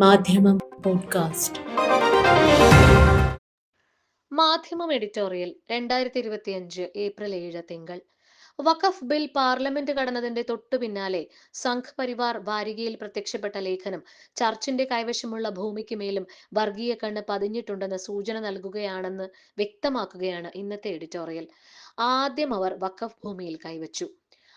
മാധ്യമം പോഡ്കാസ്റ്റ്. മാധ്യമം എഡിറ്റോറിയൽ രണ്ടായിരത്തി ഇരുപത്തിയഞ്ച് ഏപ്രിൽ ഏഴ് തിങ്കൾ. വഖഫ് ബിൽ പാർലമെന്റ് കടന്നതിന്റെ തൊട്ടു പിന്നാലെ സംഘ് പരിവാർ വാരികയിൽ പ്രത്യക്ഷപ്പെട്ട ലേഖനം ചർച്ചിന്റെ കൈവശമുള്ള ഭൂമിക്ക് മേലും വർഗീയ കണ്ണ് പതിഞ്ഞിട്ടുണ്ടെന്ന് സൂചന നൽകുകയാണെന്ന് വ്യക്തമാക്കുകയാണ് ഇന്നത്തെ എഡിറ്റോറിയൽ. ആദ്യം അവർ വഖഫ് ഭൂമിയിൽ കൈവച്ചു.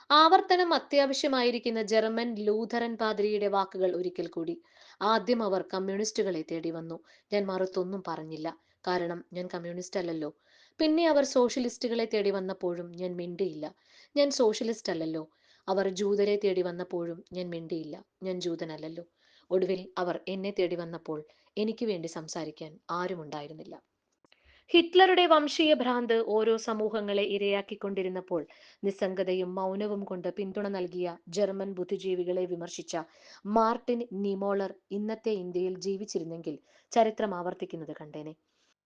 ആവർത്തനം അത്യാവശ്യമായിരിക്കുന്ന ജർമ്മൻ ലൂഥറൻ പാതിരിയുടെ വാക്കുകൾ ഒരിക്കൽ കൂടി. ആദ്യം അവർ കമ്മ്യൂണിസ്റ്റുകളെ തേടി വന്നു. ഞാൻ മറുത്തൊന്നും പറഞ്ഞില്ല. കാരണം ഞാൻ കമ്മ്യൂണിസ്റ്റ് അല്ലല്ലോ പിന്നെ അവർ സോഷ്യലിസ്റ്റുകളെ തേടി വന്നപ്പോഴും ഞാൻ മിണ്ടിയില്ല. ഞാൻ സോഷ്യലിസ്റ്റ് അല്ലല്ലോ അവർ ജൂതരെ തേടി വന്നപ്പോഴും ഞാൻ മിണ്ടിയില്ല. ഞാൻ ജൂതനല്ലല്ലോ. ഒടുവിൽ അവർ എന്നെ തേടി വന്നപ്പോൾ എനിക്ക് വേണ്ടി സംസാരിക്കാൻ ആരുമുണ്ടായിരുന്നില്ല. ഹിറ്റ്ലറുടെ വംശീയ ഭ്രാന്ത് ഓരോ സമൂഹങ്ങളെ ഇരയാക്കിക്കൊണ്ടിരുന്നപ്പോൾ നിസ്സംഗതയും മൗനവും കൊണ്ട് പിന്തുണ നൽകിയ ജർമ്മൻ ബുദ്ധിജീവികളെ വിമർശിച്ച മാർട്ടിൻ നിമോളർ ഇന്നത്തെ ഇന്ത്യയിൽ ജീവിച്ചിരുന്നെങ്കിൽ ചരിത്രം ആവർത്തിക്കുന്നത് കണ്ടേനെ.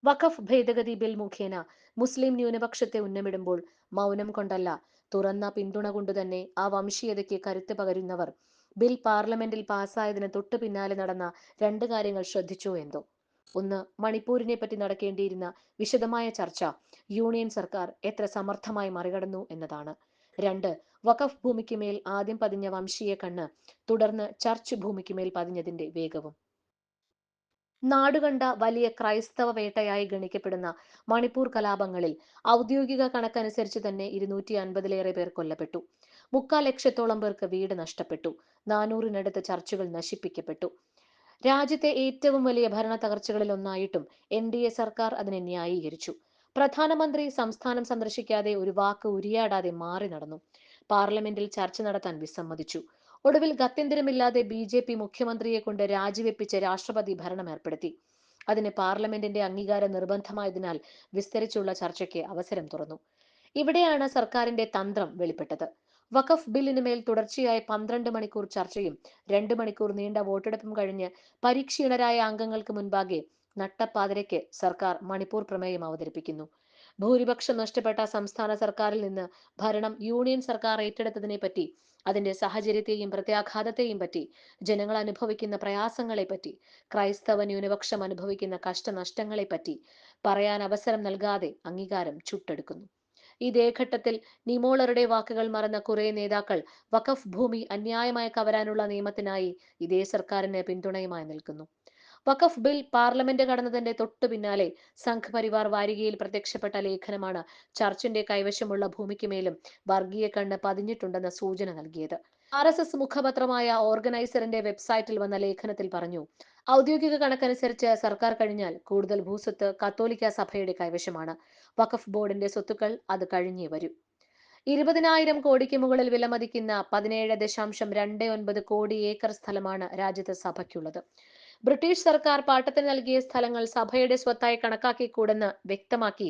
വഖഫ് ഭേദഗതി ബിൽ മുഖേന മുസ്ലിം ന്യൂനപക്ഷത്തെ ഉന്നമിടുമ്പോൾ മൗനം കൊണ്ടല്ല തുറന്ന പിന്തുണ കൊണ്ടുതന്നെ ആ വംശീയതയ്ക്ക് കരുത്ത് പകരുന്നവർ ബിൽ പാർലമെന്റിൽ പാസ്സായതിന് തൊട്ടു പിന്നാലെ നടന്ന രണ്ട് കാര്യങ്ങൾ ശ്രദ്ധിച്ചോ എന്തോ. ഒന്ന് മണിപ്പൂരിനെ പറ്റി നടക്കേണ്ടിയിരുന്ന വിശദമായ ചർച്ച യൂണിയൻ സർക്കാർ എത്ര സമർത്ഥമായി മറികടന്നു എന്നതാണ്. രണ്ട് വഖഫ് ഭൂമിക്ക് മേൽ ആദ്യം പതിഞ്ഞ വംശീയ കണ്ണ് തുടർന്ന് ചർച്ച് ഭൂമിക്ക് മേൽ പതിഞ്ഞതിന്റെ വേഗവും. നാടുകണ്ട വലിയ ക്രൈസ്തവ വേട്ടയായി ഗണിക്കപ്പെടുന്ന മണിപ്പൂർ കലാപങ്ങളിൽ ഔദ്യോഗിക കണക്കനുസരിച്ച് തന്നെ ഇരുന്നൂറ്റി അൻപതിലേറെ പേർ കൊല്ലപ്പെട്ടു. മുക്കാൽ ലക്ഷത്തോളം പേർക്ക് വീട് നഷ്ടപ്പെട്ടു. നാനൂറിനടുത്ത് ചർച്ചുകൾ നശിപ്പിക്കപ്പെട്ടു. രാജ്യത്തെ ഏറ്റവും വലിയ ഭരണ തകർച്ചകളിൽ ഒന്നായിട്ടും എൻ ഡി എ സർക്കാർ അതിനെ ന്യായീകരിച്ചു. പ്രധാനമന്ത്രി സംസ്ഥാനം സന്ദർശിക്കാതെ ഒരു വാക്ക് ഉരിയാടാതെ മാറി നടന്നു. പാർലമെന്റിൽ ചർച്ച നടത്താൻ വിസമ്മതിച്ചു. ഒടുവിൽ ഗത്യന്തരമില്ലാതെ ബി ജെ പി മുഖ്യമന്ത്രിയെ കൊണ്ട് രാജിവെപ്പിച്ച് രാഷ്ട്രപതി ഭരണം ഏർപ്പെടുത്തി. അതിന് പാർലമെന്റിന്റെ അംഗീകാരം നിർബന്ധമായതിനാൽ വിസ്തരിച്ചുള്ള ചർച്ചയ്ക്ക് അവസരം തുറന്നു. ഇവിടെയാണ് സർക്കാരിന്റെ തന്ത്രം വെളിപ്പെട്ടത്. വഖഫ് ബില്ലിന് മേൽ തുടർച്ചയായ പന്ത്രണ്ട് മണിക്കൂർ ചർച്ചയും രണ്ട് മണിക്കൂർ നീണ്ട വോട്ടെടുപ്പും കഴിഞ്ഞ് പരീക്ഷീണരായ അംഗങ്ങൾക്ക് മുൻപാകെ നട്ടപ്പാതിരയ്ക്ക് സർക്കാർ മണിപ്പൂർ പ്രമേയം അവതരിപ്പിക്കുന്നു. ഭൂരിപക്ഷം നഷ്ടപ്പെട്ട സംസ്ഥാന സർക്കാരിൽ നിന്ന് ഭരണം യൂണിയൻ സർക്കാർ ഏറ്റെടുത്തതിനെ പറ്റി അതിന്റെ സാഹചര്യത്തെയും പ്രത്യാഘാതത്തെയും പറ്റി ജനങ്ങൾ അനുഭവിക്കുന്ന പ്രയാസങ്ങളെ പറ്റി ക്രൈസ്തവ ന്യൂനപക്ഷം അനുഭവിക്കുന്ന കഷ്ടനഷ്ടങ്ങളെ പറ്റി പറയാൻ അവസരം നൽകാതെ അംഗീകാരം ചുട്ടെടുക്കുന്നു. ഇതേ ഘട്ടത്തിൽ നിമോളറുടെ വാക്കുകൾ മറന്ന കുറേ നേതാക്കൾ വഖഫ് ഭൂമി അന്യായമായി കവരാനുള്ള നിയമത്തിനായി ഇതേ സർക്കാരിന് പിന്തുണയുമായി നിൽക്കുന്നു. വഖഫ് ബിൽ പാർലമെന്റ് കടന്നതിന്റെ തൊട്ടു പിന്നാലെ സംഘ് പരിവാർ വാരികയിൽ പ്രത്യക്ഷപ്പെട്ട ലേഖനമാണ് ചർച്ചിന്റെ കൈവശമുള്ള ഭൂമിക്ക് മേലും വർഗീയ കണ്ണ് പതിഞ്ഞിട്ടുണ്ടെന്ന സൂചന നൽകിയത്. ആർ എസ് എസ് മുഖപത്രമായ ഓർഗനൈസറിന്റെ വെബ്സൈറ്റിൽ വന്ന ലേഖനത്തിൽ പറഞ്ഞു ഔദ്യോഗിക കണക്കനുസരിച്ച് സർക്കാർ കഴിഞ്ഞാൽ കൂടുതൽ ഭൂസ്വത്ത് കത്തോലിക്ക സഭയുടെ കൈവശമാണ്. വഖഫ് ബോർഡിന്റെ സ്വത്തുക്കൾ അത് കഴിഞ്ഞേ വരൂ. ഇരുപതിനായിരം കോടിക്ക് മുകളിൽ വിലമതിക്കുന്ന പതിനേഴ് ദശാംശം രണ്ട് ഒൻപത് കോടി ഏക്കർ സ്ഥലമാണ് രാജ്യത്ത് സഭയ്ക്കുള്ളത്. ബ്രിട്ടീഷ് സർക്കാർ പാട്ടത്തിന് നൽകിയ സ്ഥലങ്ങൾ സഭയുടെ സ്വത്തായി കണക്കാക്കിക്കൂടെന്ന് വ്യക്തമാക്കി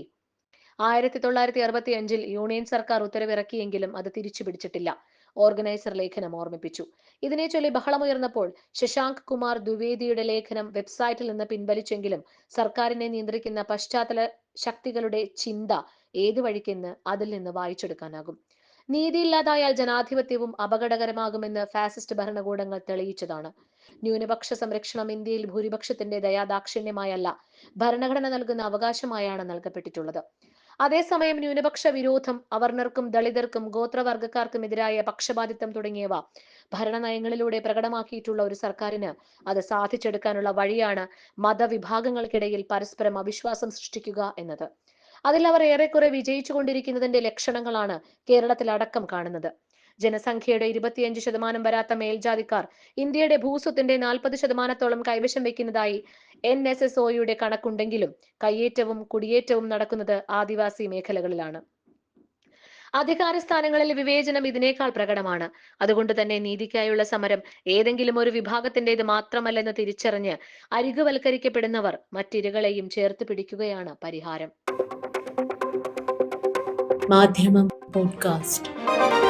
ആയിരത്തി തൊള്ളായിരത്തി അറുപത്തി അഞ്ചിൽ യൂണിയൻ സർക്കാർ ഉത്തരവിറക്കിയെങ്കിലും അത് തിരിച്ചു പിടിച്ചിട്ടില്ല ഓർഗനൈസർ ലേഖനം ഓർമ്മിപ്പിച്ചു. ഇതിനെ ചൊല്ലി ബഹളമുയർന്നപ്പോൾ ശശാങ്ക് കുമാർ ദ്വിവേദിയുടെ ലേഖനം വെബ്സൈറ്റിൽ നിന്ന് പിൻവലിച്ചെങ്കിലും സർക്കാരിനെ നിയന്ത്രിക്കുന്ന പശ്ചാത്തല ശക്തികളുടെ ചിന്ത ഏതു വഴിക്കെന്ന് അതിൽ നിന്ന് വായിച്ചെടുക്കാനാകും. നീതിയില്ലാതായാൽ ജനാധിപത്യവും അപകടകരമാകുമെന്ന് ഫാസിസ്റ്റ് ഭരണകൂടങ്ങൾ തെളിയിച്ചതാണ്. ന്യൂനപക്ഷ സംരക്ഷണം ഇന്ത്യയിൽ ഭൂരിപക്ഷത്തിന്റെ ദയാദാക്ഷിണ്യമായല്ല ഭരണഘടന നൽകുന്ന അവകാശമായാണ് നൽകപ്പെട്ടിട്ടുള്ളത്. അതേസമയം ന്യൂനപക്ഷ വിരോധം അവർണർക്കും ദളിതർക്കും ഗോത്രവർഗക്കാർക്കും എതിരായ പക്ഷപാതിത്വം തുടങ്ങിയവ ഭരണനയങ്ങളിലൂടെ പ്രകടമാക്കിയിട്ടുള്ള ഒരു സർക്കാരിന് അത് സാധിച്ചെടുക്കാനുള്ള വഴിയാണ് മതവിഭാഗങ്ങൾക്കിടയിൽ പരസ്പരം അവിശ്വാസം സൃഷ്ടിക്കുക എന്നത്. അതിൽ അവർ ഏറെക്കുറെ വിജയിച്ചുകൊണ്ടിരിക്കുന്നതിന്റെ ലക്ഷണങ്ങളാണ് കേരളത്തിൽ അടക്കം കാണുന്നത്. ജനസംഖ്യയുടെ ഇരുപത്തിയഞ്ച് ശതമാനം വരാത്ത മേൽജാതിക്കാർ ഇന്ത്യയുടെ ഭൂസ്വത്തിന്റെ നാൽപ്പത് ശതമാനത്തോളം കൈവശം വെക്കുന്നതായി എൻ എസ് എസ് ഒയുടെ കണക്കുണ്ടെങ്കിലും കയ്യേറ്റവും കുടിയേറ്റവും നടക്കുന്നത് ആദിവാസി മേഖലകളിലാണ്. അധികാര സ്ഥാനങ്ങളിൽ വിവേചനം ഇതിനേക്കാൾ പ്രകടമാണ്. അതുകൊണ്ട് തന്നെ നീതിക്കായുള്ള സമരം ഏതെങ്കിലും ഒരു വിഭാഗത്തിന്റേത് മാത്രമല്ലെന്ന് തിരിച്ചറിഞ്ഞ് അരികുവൽക്കരിക്കപ്പെടുന്നവർ മറ്റിരകളെയും ചേർത്ത് പിടിക്കുകയാണ് പരിഹാരം. മാധ്യമം പോഡ്കാസ്റ്റ്.